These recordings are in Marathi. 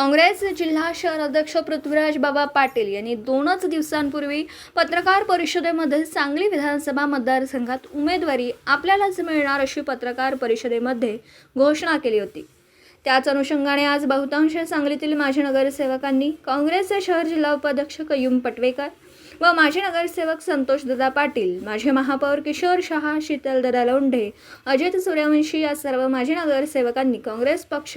काँग्रेस जिल्हा शहर अध्यक्ष पृथ्वीराज बाबा पाटील यांनी दोनच दिवसांपूर्वी पत्रकार परिषदेमध्ये सांगली विधानसभा मतदारसंघात उमेदवारी आपल्यालाच मिळणार अशी पत्रकार परिषदेमध्ये घोषणा केली होती. त्याच अनुषंगाने आज बहुतांश सांगलीतील माजी नगरसेवकांनी काँग्रेसचे शहर जिल्हा उपाध्यक्ष कयूम पटवेकर व माजी नगरसेवक संतोष दादा पाटील माजी महापौर किशोर शहा शीतलदादा लोंढे अजित सूर्यवंशी या सर्व माजी नगरसेवकांनी काँग्रेस पक्ष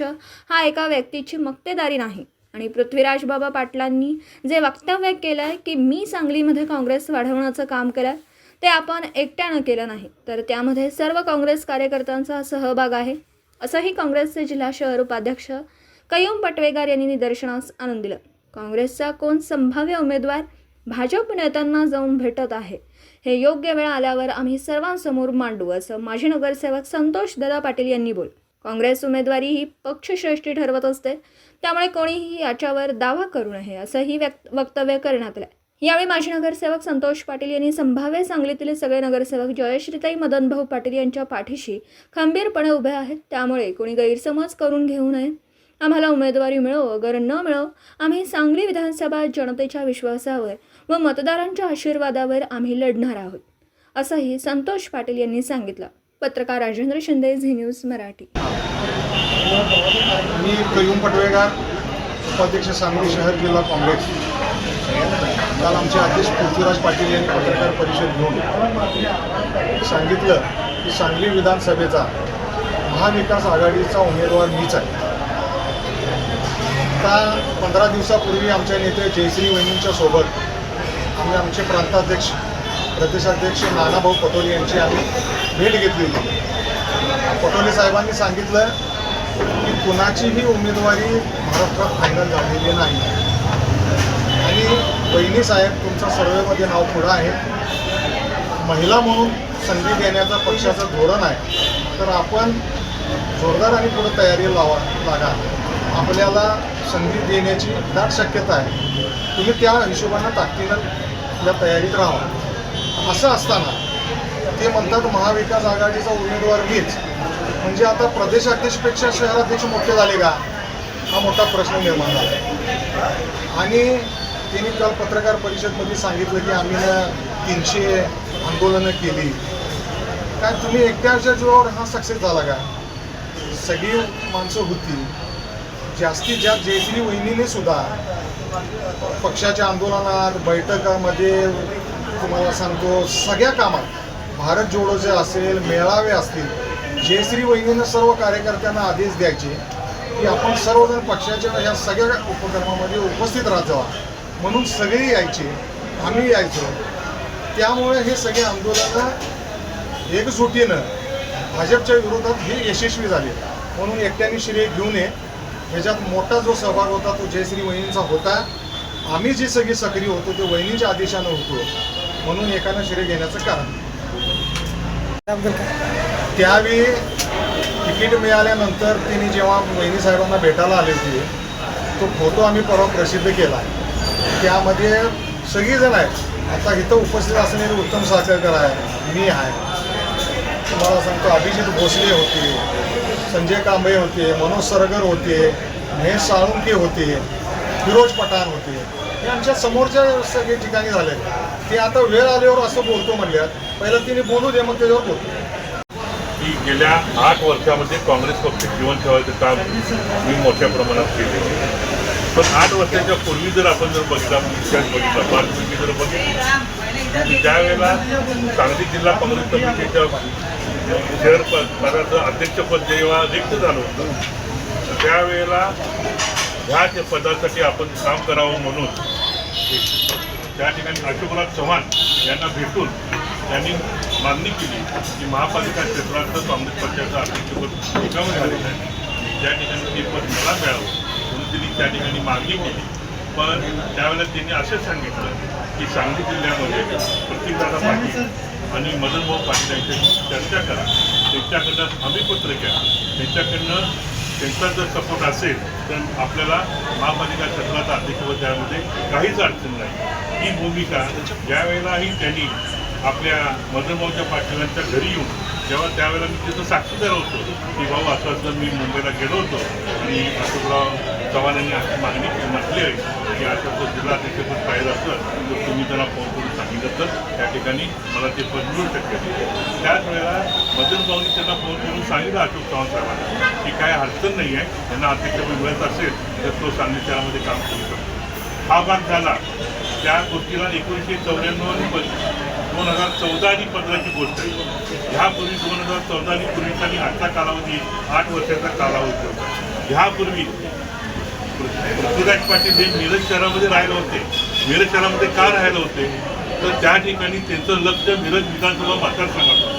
हा एका व्यक्तीची मक्तेदारी नाही. आणि पृथ्वीराज बाबा पाटलांनी जे वक्तव्य केलं आहे की मी सांगलीमध्ये काँग्रेस वाढवण्याचं काम केलं ते आपण एकट्यानं केलं नाही. तर त्यामध्ये सर्व काँग्रेस कार्यकर्त्यांचा सहभाग आहे असंही काँग्रेसचे जिल्हा शहर उपाध्यक्ष कयूम पटवेगार यांनी निदर्शनास आणून दिलं. काँग्रेसचा कोण संभाव्य उमेदवार भाजप नेत्यांना जाऊन भेटत आहे. हे योग्य वेळ आल्यावर आम्ही सर्वांसमोर मांडू असं माजी नगरसेवक संतोष दादा पाटील यांनी बोल काँग्रेस उमेदवारी ही पक्षश्रेष्ठी ठरवत असते त्यामुळे कोणीही याच्यावर दावा करू नये असंही व्यक्त वक्तव्य करण्यात आलं यावेळी माजी नगरसेवक संतोष पाटील यांनी संभाव्य सांगलीतील सगळे नगरसेवक जयश्रीताई मदनभाऊ पाटील यांच्या पाठीशी खंबीरपणे उभे आहेत त्यामुळे कोणी गैरसमज करून घेऊ नये. आम्हाला उमेदवारी मिळो अगर न मिळो आम्ही सांगली विधानसभा जनतेच्या विश्वासावर व मतदारांच्या आशीर्वादावर आम्ही लढणार आहोत असंही संतोष पाटील यांनी सांगितलं. पत्रकार राजेंद्र शिंदे झी न्यूज मराठी. मी प्रयुम पटवेगार उपाध्यक्ष सांगली शहर जिल्हा काँग्रेस. काल आमचे अध्यक्ष पृथ्वीराज पाटील यांनी पत्रकार परिषद घेऊन सांगितलं की सांगली विधानसभेचा महाविकास आघाडीचा उमेदवार मीच आहे. आता पंधरा दिवसापूर्वी आमच्या नेते जयश्री वहिनींच्या सोबत आम्ही आमचे प्रांताध्यक्ष प्रदेशाध्यक्ष नानाभाऊ पटोले यांची आम्ही भेट घेतली. होती पटोले साहेबांनी सांगितलं की कुणाचीही उमेदवारी महाराष्ट्रात फायनल झालेली नाही. आणि बहिणी साहेब तुमचं सर्वेमध्ये नाव पुढं आहे. महिला म्हणून संधी देण्याचं पक्षाचं धोरण आहे. तर आपण जोरदार आणि पुढं तयारी लावा लागा. आपल्याला संधी देण्याची दाट शक्यता आहे. तुम्ही त्या हिशोबानं ताकदीनं या तयारीत राहा. असं असताना ते म्हणतात महाविकास आघाडीचा उमेदवार मीच. म्हणजे आता प्रदेशाध्यक्षपेक्षा शहराध्यक्ष मोठे झाले का? हा मोठा प्रश्न निर्माण झाला. आणि त्यांनी काल पत्रकार परिषदमध्ये सांगितलं की आम्ही तीनशे आंदोलनं केली. काय तुम्ही एकट्याच्या जीवावर हा सक्सेस झाला का? सगळी माणसं होती. जास्तीत जास्त जयश्री वहिनीने सुद्धा पक्षाच्या आंदोलनात बैठकामध्ये तुम्हाला सांगतो सगळ्या कामात भारत जोडोचे असेल मेळावे असतील जयश्री वहिनीनं सर्व कार्यकर्त्यांना आदेश द्यायचे की आपण सर्वजण पक्षाच्या ह्या सगळ्या उपक्रमामध्ये उपस्थित राहत जावा. म्हणून सगळे यायचे आम्ही यायचो. त्यामुळे हे सगळे आंदोलनं एकजुटीनं भाजपच्या विरोधात हे यशस्वी झाले. म्हणून एकट्याने श्रेय घेऊ नये. ह्याच्यात मोठा जो सहभाग होता तो जयश्री वहिनींचा होता. आम्ही जी सगळी सक्रिय होतो ते वहिनींच्या आदेशानं होतो. म्हणून एकानं श्रेय घेण्याचं कारण. त्यावेळी तिकीट मिळाल्यानंतर तिने जेव्हा वहिनी साहेबांना भेटायला आले होते तो फोटो आम्ही परवा प्रसिद्ध केला त्यामध्ये सगळीजण आहेत. आता इथं उपस्थित असणारे उत्तम साखरकर आहे मी आहे. तुम्हाला सांगतो अभिजित भोसले होते. संजय कांबळे होते मनोज सरगर होते महेश साळुंके होते फिरोज पठाण होते. हे आमच्या समोरच्या सगळे ठिकाणी झाले. ते आता वेळ आल्यावर असं बोलतो म्हणल्यात. पहिलं तिने बोलू दे मग त्याच्यावर बोलतो. की गेल्या आठ वर्षामध्ये काँग्रेस पक्ष जीवन ठेवायचं काम मी मोठ्या प्रमाणात केले पण आठ वर्षाच्या पूर्वी जर आपण जर बघितला इतिहास बघितला पार्श्वभूमी जर बघितली त्यावेळेला सांगली जिल्हा काँग्रेस कमिटीच्या शहर पदाचं अध्यक्षपद जेव्हा रिक्त झालं होतं त्यावेळेला ह्या त्या पदासाठी आपण काम करावं म्हणून त्या ठिकाणी अशोकराज चव्हाण यांना भेटून त्यांनी मागणी केली की महापालिका क्षेत्रातलं काँग्रेस पक्षाचं अध्यक्षपद रिकामं झालेलं आहे. त्या ठिकाणी ते पद मला मिळावं म्हणून त्यांनी त्या ठिकाणी मागणी केली. पण त्यावेळेला त्यांनी असं सांगितलं की सांगली जिल्ह्यामध्ये प्रतीकदादा पाटील आणि मदनभाऊ पाटील यांच्याशी चर्चा करा. त्यांच्याकडनं हमीपत्र घ्या. त्यांच्याकडनं त्यांचा जर सपोर्ट असेल तर आपल्याला महापालिका क्षेत्राचा अध्यक्षपद त्यामध्ये काहीच अडचण नाही. ही भूमिका ज्या वेळेलाही त्यांनी आपल्या मदनभाऊच्या पाटीलांच्या घरी येऊन जेव्हा त्यावेळेला मी तिथं साक्षीदार होतो की भाऊ असं असं मी मुंबईला गेलो होतो आणि असं चव्हाण यांनी अशी मागणी म्हटली आहे की अशा असं जिल्हा अध्यक्षपद पाहिजे असलं तर तुम्ही त्यांना फोन करून सांगितलं तर त्या ठिकाणी मला ते पद मिळू शकते त्याच वेळेला मदन भाऊनी त्यांना फोन करून सांगितलं अशोक चव्हाण साहेबांना की काय अडचण नाही आहे. त्यांना अध्यक्षपद मिळत असेल तर तो सांगली शहरामध्ये काम करू शकतो. हा भाग झाला. त्या गोष्टीला एकोणीसशे चौऱ्याण्णव आणि दोन हजार चौदा आणि पंधराची गोष्ट आहे. ह्यापूर्वी दोन हजार चौदा आणि पूर्वीचा आणि आजचा कालावधी आठ वर्षाचा कालावधी होता. ह्यापूर्वी पृथ्वीराज पाटील हे मिरज शहरामध्ये राहिले होते. मिरज शहरामध्ये का राहिले होते? तर त्या ठिकाणी त्यांचं लक्ष मिरज विधानसभा मतदारसंघात होतं.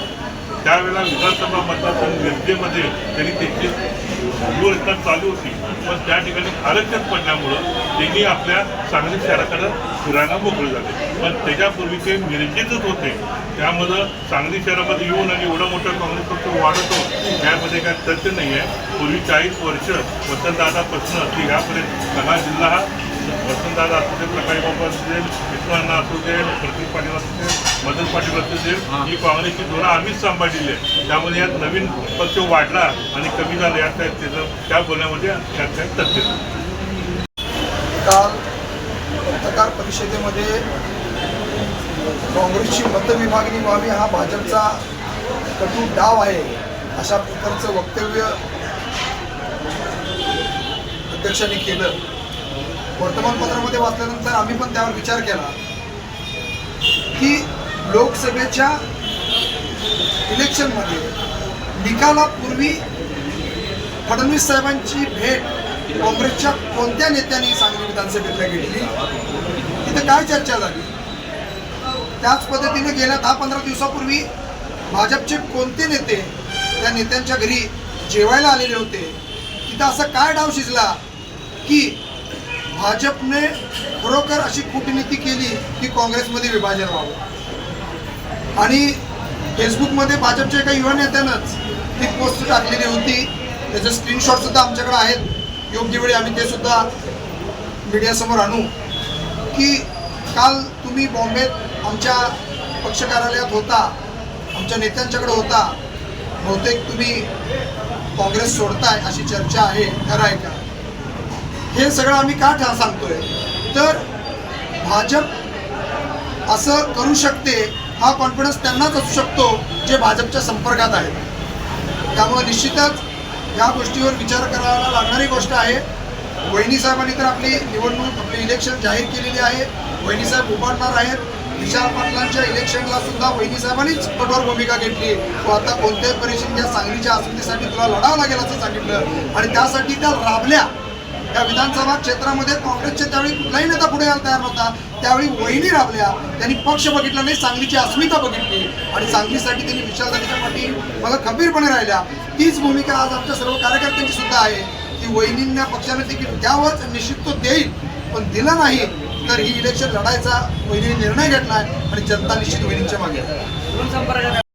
त्यावेळेला विधानसभा मतदारसंघ मिरजेमध्ये त्यांनी त्यांची व्यूहरचना चालू होती. पण त्या ठिकाणी आरक्षण पडल्यामुळं त्यांनी आपल्या सांगली शहराकडं फिरायला मोकळे झाले. पण त्याच्यापूर्वी ते मिरजेतच होते. त्यामुळं सांगली शहरामध्ये येऊन आणि एवढं मोठं काँग्रेस पक्ष वाढतो त्यामध्ये काय तथ्य नाही आहे. पूर्वी चाळीस वर्ष वसंतदादापासून की ह्यापर्यंत सगळा जिल्हा हा वसंतदादा असू दे प्रकाश बाबा असू दे विष्णू असू दे प्रतीक पाटील असू दे मदन ही काँग्रेसची धोरण आम्हीच सांभाळलेली आहे. त्यामुळे यात नवीन पक्ष वाढला आणि कमी झाला यात काय त्याचं त्या बोलण्यामध्ये यात काय तथ्य काल पत्रकार परिषदेमध्ये काँग्रेसची मतविभागणी व्हावी हा भाजपचा कटू डाव आहे अशा प्रकारचं वक्तव्य अध्यक्षांनी केलं. वर्तमानपत्रामध्ये वाचल्यानंतर आम्ही पण त्यावर विचार केला की लोकसभेच्या इलेक्शनमध्ये निकालापूर्वी फडणवीस साहेबांची भेट काँग्रेसच्या कोणत्या नेत्यांनी सांगली विधानसभेतल्या घेतली? तिथे काय चर्चा झाली? त्याच पद्धतीने गेल्या दहा पंधरा दिवसापूर्वी भाजपचे कोणते नेते त्या नेत्यांच्या घरी जेवायला आलेले होते? तिथं असं काय डाव शिजला की भाजपने खरोखर अशी कूटनीती केली की काँग्रेसमध्ये विभाजन व्हावं? आणि फेसबुकमध्ये भाजपच्या एका युवा नेत्यानंच ती पोस्ट टाकलेली होती. त्याचे स्क्रीनशॉट सुद्धा आमच्याकडे आहेत. योग्य वेळी आम्ही ते सुद्धा मीडियासमोर आणू. की काल तुम्ही बॉम्बेत आमच्या पक्ष कार्यालयात होता आमच्या नेत्यांच्याकडे होता. बहुतेक तुम्ही काँग्रेस सोडताय अशी चर्चा आहे. खरं आहे का? हे सगळं आम्ही का ठा सांगतोय? तर भाजप असं करू शकते हा कॉन्फिडन्स त्यांनाच असू शकतो जे भाजपच्या संपर्कात आहेत. त्यामुळे निश्चितच या गोष्टीवर विचार करायला लागणारी गोष्ट आहे. वहिनी साहेबांनी तर आपली निवडणूक आपली इलेक्शन जाहीर केलेली आहे. वहिनी साहेब उभारणार आहेत. विशाल पाटलांच्या इलेक्शनला सुद्धा वहिनी साहेबांनीच कठोर भूमिका घेतली व आता कोणत्याही परिस्थितीच्या सांगलीच्या आसंतीसाठी तुला लढावं लागेल असं सांगितलं. आणि त्यासाठी त्या राबल्या. त्या विधानसभा क्षेत्रामध्ये काँग्रेसचे त्यावेळी कुठलाही नेता पुढे यायला तयार नव्हता. त्यावेळी वहिनी राबल्या. त्यांनी पक्ष बघितला नाही सांगलीची अस्मिता बघितली. आणि सांगलीसाठी त्यांनी विशालदानीच्या पाठी मला खंबीरपणे राहिल्या. तीच भूमिका आज आमच्या सर्व कार्यकर्त्यांची सुद्धा आहे. की वहिनींना पक्षाने तिकीट द्यावंच निश्चित तो देईल. पण दिलं नाही तर ही इलेक्शन लढायचा वहिनीने निर्णय घेतला आणि जनता निश्चित वहिनींच्या मागे